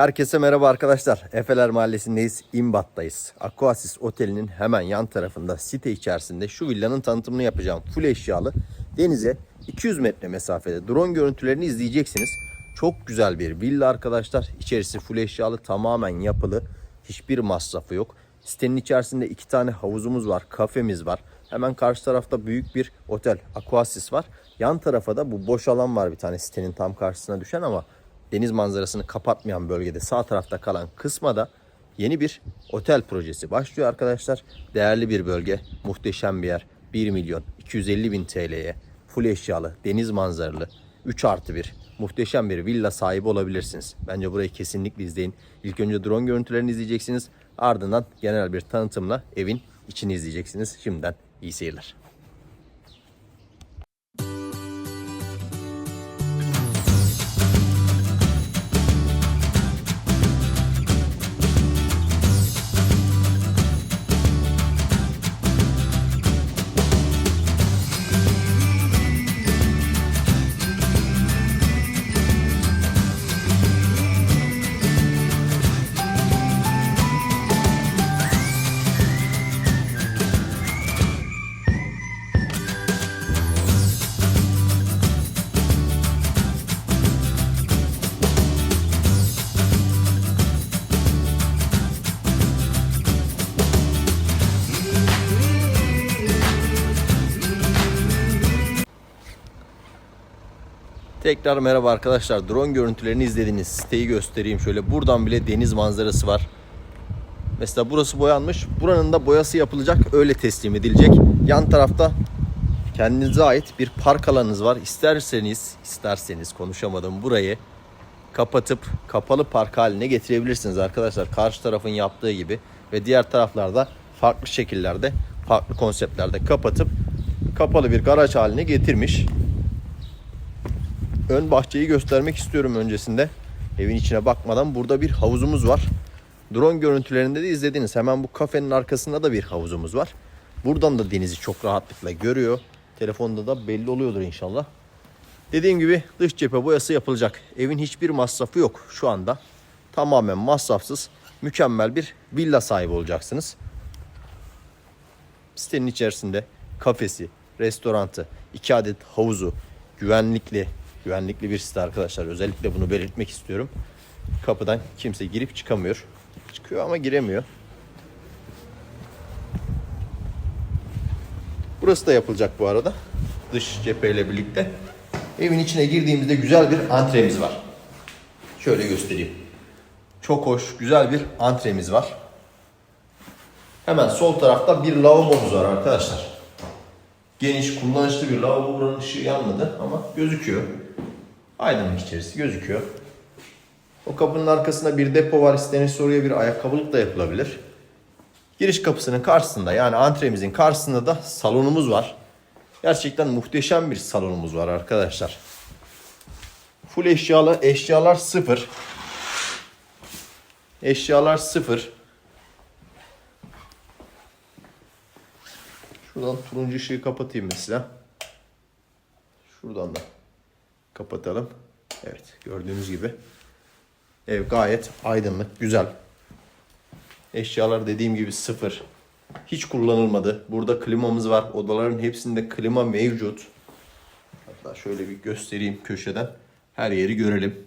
Herkese merhaba arkadaşlar. Efeler Mahallesi'ndeyiz. İmbat'tayız. Aquasis Oteli'nin hemen yan tarafında site içerisinde şu villanın tanıtımını yapacağım. Full eşyalı. Denize 200 metre mesafede drone görüntülerini izleyeceksiniz. Çok güzel bir villa arkadaşlar. İçerisi full eşyalı tamamen yapılı. Hiçbir masrafı yok. Sitenin içerisinde iki tane havuzumuz var. Kafemiz var. Hemen karşı tarafta büyük bir otel Aquasis var. Yan tarafa da bu boş alan var bir tane sitenin tam karşısına düşen ama deniz manzarasını kapatmayan bölgede sağ tarafta kalan kısma da yeni bir otel projesi başlıyor arkadaşlar. Değerli bir bölge, muhteşem bir yer. 1 milyon 250 bin TL'ye full eşyalı, deniz manzaralı, 3 artı 1 muhteşem bir villa sahibi olabilirsiniz. Bence burayı kesinlikle izleyin. İlk önce drone görüntülerini izleyeceksiniz. Ardından genel bir tanıtımla evin içini izleyeceksiniz. Şimdiden iyi seyirler. Tekrar merhaba arkadaşlar. Drone görüntülerini izlediniz. Siteyi göstereyim şöyle. Buradan bile deniz manzarası var. Mesela burası boyanmış. Buranın da boyası yapılacak. Öyle teslim edilecek. Yan tarafta kendinize ait bir park alanınız var. İsterseniz, isterseniz konuşamadım burayı kapatıp kapalı park haline getirebilirsiniz arkadaşlar. Karşı tarafın yaptığı gibi ve diğer taraflarda farklı şekillerde, farklı konseptlerde kapatıp kapalı bir garaj haline getirmiş. Ön bahçeyi göstermek istiyorum öncesinde. Evin içine bakmadan burada bir havuzumuz var. Drone görüntülerinde de izlediniz. Hemen bu kafenin arkasında da bir havuzumuz var. Buradan da denizi çok rahatlıkla görüyor. Telefonda da belli oluyordur inşallah. Dediğim gibi dış cephe boyası yapılacak. Evin hiçbir masrafı yok şu anda. Tamamen masrafsız mükemmel bir villa sahibi olacaksınız. Sitenin içerisinde kafesi, restorantı, iki adet havuzu, güvenlikli, güvenlikli bir site arkadaşlar. Özellikle bunu belirtmek istiyorum. Kapıdan kimse girip çıkamıyor. Çıkıyor ama giremiyor. Burası da yapılacak bu arada. Dış cepheyle birlikte. Evin içine girdiğimizde güzel bir antremiz var. Şöyle göstereyim. Çok hoş, güzel bir antremiz var. Hemen sol tarafta bir lavabomuz var arkadaşlar. Geniş, kullanışlı bir lavabo. Buranın ışığı yanmadı ama gözüküyor. Aydınlık içerisi gözüküyor. O kapının arkasında bir depo var. İstenirse oraya bir ayakkabılık da yapılabilir. Giriş kapısının karşısında yani antremizin karşısında da salonumuz var. Gerçekten muhteşem bir salonumuz var arkadaşlar. Full eşyalı, eşyalar sıfır. Eşyalar sıfır. Şuradan turuncu ışığı kapatayım mesela. Şuradan da kapatalım. Evet gördüğünüz gibi. Ev gayet aydınlık, güzel. Eşyalar dediğim gibi sıfır. Hiç kullanılmadı. Burada klimamız var. Odaların hepsinde klima mevcut. Hatta şöyle bir göstereyim köşeden. Her yeri görelim.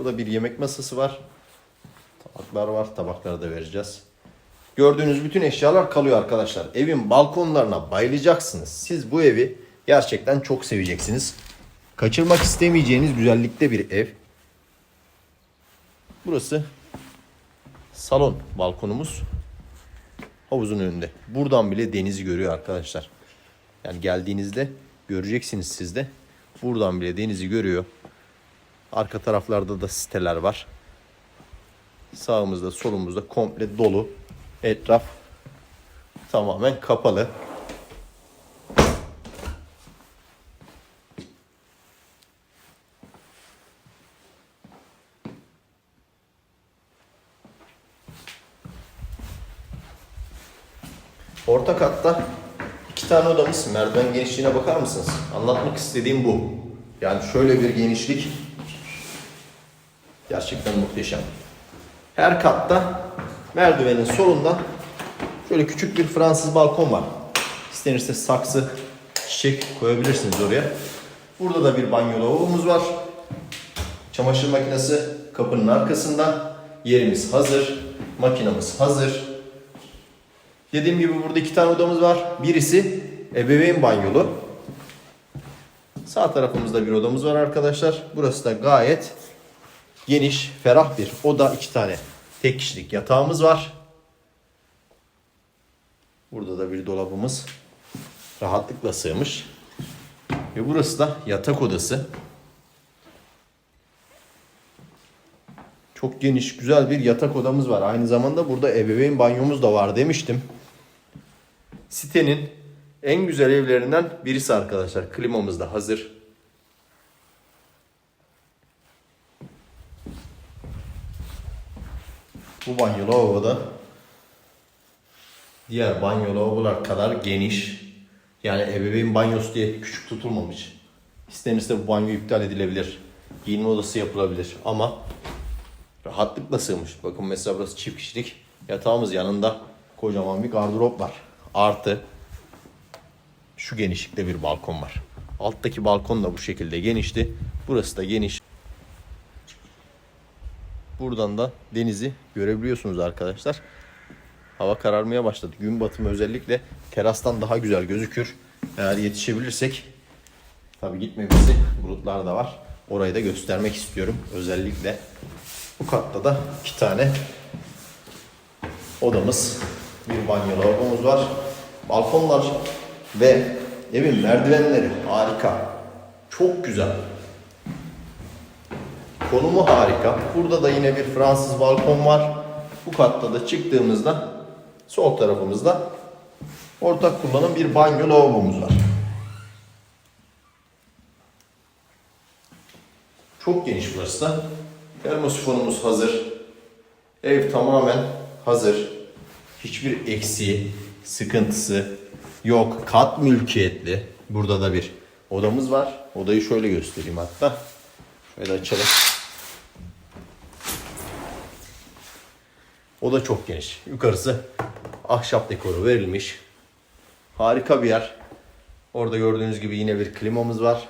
Burada bir yemek masası var. Tabaklar var. Tabakları da vereceğiz. Gördüğünüz bütün eşyalar kalıyor arkadaşlar. Evin balkonlarına bayılacaksınız. Siz bu evi gerçekten çok seveceksiniz. Kaçırmak istemeyeceğiniz güzellikte bir ev. Burası salon balkonumuz. Havuzun önünde. Buradan bile denizi görüyor arkadaşlar. Yani geldiğinizde göreceksiniz siz de. Buradan bile denizi görüyor. Arka taraflarda da siteler var. Sağımızda solumuzda komple dolu. Etraf tamamen kapalı. Orta katta İki tane odamız. Merdiven genişliğine bakar mısınız? Anlatmak istediğim bu. Yani şöyle bir genişlik gerçekten muhteşem. Her katta merdivenin solunda şöyle küçük bir Fransız balkon var. İstenirse saksı, çiçek koyabilirsiniz oraya. Burada da bir banyo lavabomuz var. Çamaşır makinesi kapının arkasında. Yerimiz hazır. Makinamız hazır. Dediğim gibi burada iki tane odamız var. Birisi ebeveyn banyolu. Sağ tarafımızda bir odamız var arkadaşlar. Burası da gayet geniş, ferah bir oda. iki tane tek kişilik yatağımız var. Burada da bir dolabımız rahatlıkla sığmış. Ve burası da yatak odası. Çok geniş, güzel bir yatak odamız var. Aynı zamanda burada ebeveyn banyomuz da var demiştim. Sitenin en güzel evlerinden birisi arkadaşlar. Klimamız da hazır. Bu banyo lavabo da diğer banyo lavabolar kadar geniş. Yani ebeveyn banyosu diye küçük tutulmamış. İstenirse bu banyo iptal edilebilir. Giyinme odası yapılabilir ama rahatlıkla sığmış. Bakın mesela burası çift kişilik. Yatağımız yanında kocaman bir gardırop var. Artı şu genişlikte bir balkon var. Alttaki balkon da bu şekilde genişti. Burası da geniş. Buradan da denizi görebiliyorsunuz arkadaşlar. Hava kararmaya başladı. Gün batımı özellikle terastan daha güzel gözükür. Eğer yetişebilirsek tabi gitmemizi bulutlar da var. Orayı da göstermek istiyorum. Özellikle bu katta da iki tane odamız, bir banyo lavabomuz var. Balkonlar ve evin merdivenleri harika. Çok güzel. Konumu harika. Burada da yine bir Fransız balkon var. Bu katta da çıktığımızda sol tarafımızda ortak kullanım bir banyo lavabomuz var. Çok geniş burası da. Termosifonumuz hazır. Ev tamamen hazır. Hiçbir eksiği, sıkıntısı yok. Kat mülkiyetli. Burada da bir odamız var. Odayı şöyle göstereyim hatta. Şöyle açalım. O da çok geniş. Yukarısı ahşap dekoru verilmiş. Harika bir yer. Orada gördüğünüz gibi yine bir klimamız var.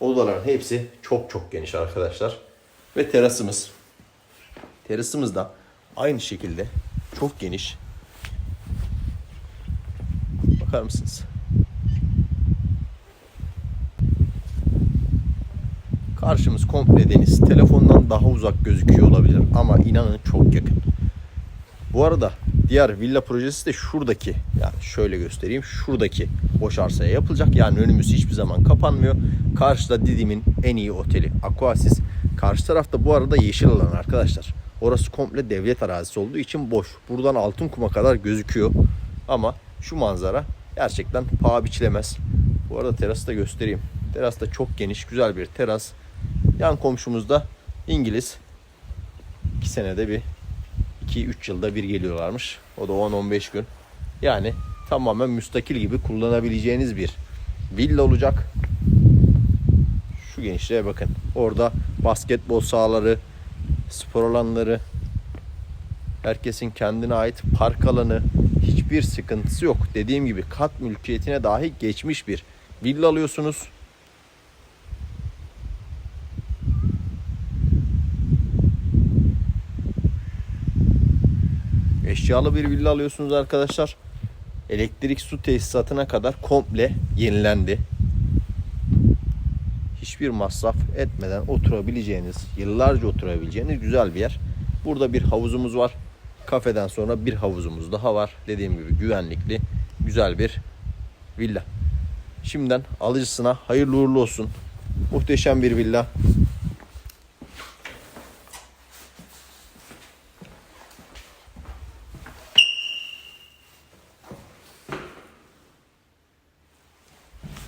Odaların hepsi çok çok geniş arkadaşlar. Ve terasımız. Terasımız da aynı şekilde çok geniş. Bakar mısınız? Karşımız komple deniz. Telefondan daha uzak gözüküyor olabilir ama inanın çok yakın. Bu arada diğer villa projesi de şuradaki yani şöyle göstereyim şuradaki boş arsaya yapılacak. Yani önümüz hiçbir zaman kapanmıyor. Karşıda Didim'in en iyi oteli Aquasis. Karşı tarafta bu arada yeşil alan arkadaşlar. Orası komple devlet arazisi olduğu için boş. Buradan altın kuma kadar gözüküyor. Ama şu manzara gerçekten paha biçilemez. Bu arada terası da göstereyim. Teras da çok geniş, güzel bir teras. Yan komşumuz da İngiliz. 2 senede bir 2-3 yılda bir geliyorlarmış. O da 10-15 gün. Yani tamamen müstakil gibi kullanabileceğiniz bir villa olacak. Şu genişliğe bakın. Orada basketbol sahaları, spor alanları, herkesin kendine ait park alanı, hiçbir sıkıntısı yok. Dediğim gibi kat mülkiyetine dahi geçmiş bir villa alıyorsunuz. Eşyalı bir villa alıyorsunuz arkadaşlar. Elektrik su tesisatına kadar komple yenilendi. Hiçbir masraf etmeden oturabileceğiniz, yıllarca oturabileceğiniz güzel bir yer. Burada bir havuzumuz var. Kafeden sonra bir havuzumuz daha var. Dediğim gibi güvenlikli, güzel bir villa. Şimdiden alıcısına hayırlı uğurlu olsun. Muhteşem bir villa.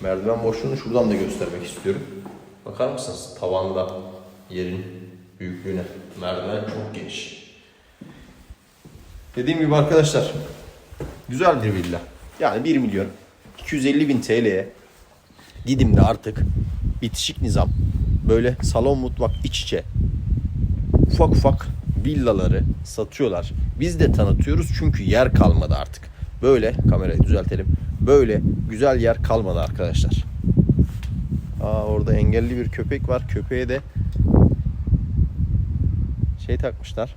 Merdiven boşluğunu şuradan da göstermek istiyorum. Bakar mısınız tavanda yerin büyüklüğüne? Merdiven çok geniş. Dediğim gibi arkadaşlar güzel bir villa. Yani 1 milyon 250 bin TL'ye Didim'de artık bitişik nizam böyle salon mutfak iç içe ufak ufak villaları satıyorlar. Biz de tanıtıyoruz çünkü yer kalmadı artık. Böyle kamerayı düzeltelim. Böyle güzel yer kalmadı arkadaşlar. Aa orada engelli bir köpek var. Köpeğe de şey takmışlar.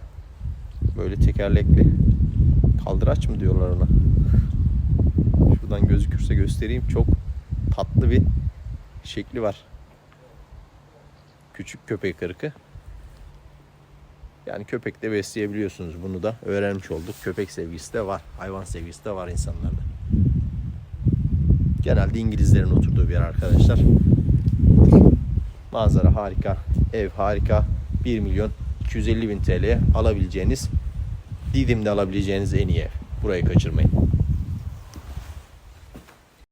Böyle tekerlekli kaldıraç mı diyorlar ona. Şuradan gözükürse göstereyim. Çok tatlı bir şekli var. Küçük köpek ırkı. Yani köpek de besleyebiliyorsunuz bunu da öğrenmiş olduk. Köpek sevgisi de var. Hayvan sevgisi de var insanlarda. Genelde İngilizlerin oturduğu bir yer arkadaşlar. Manzara harika. Ev harika. 1 milyon 250 bin TL'ye alabileceğiniz Didim'de alabileceğiniz en iyi ev. Burayı kaçırmayın.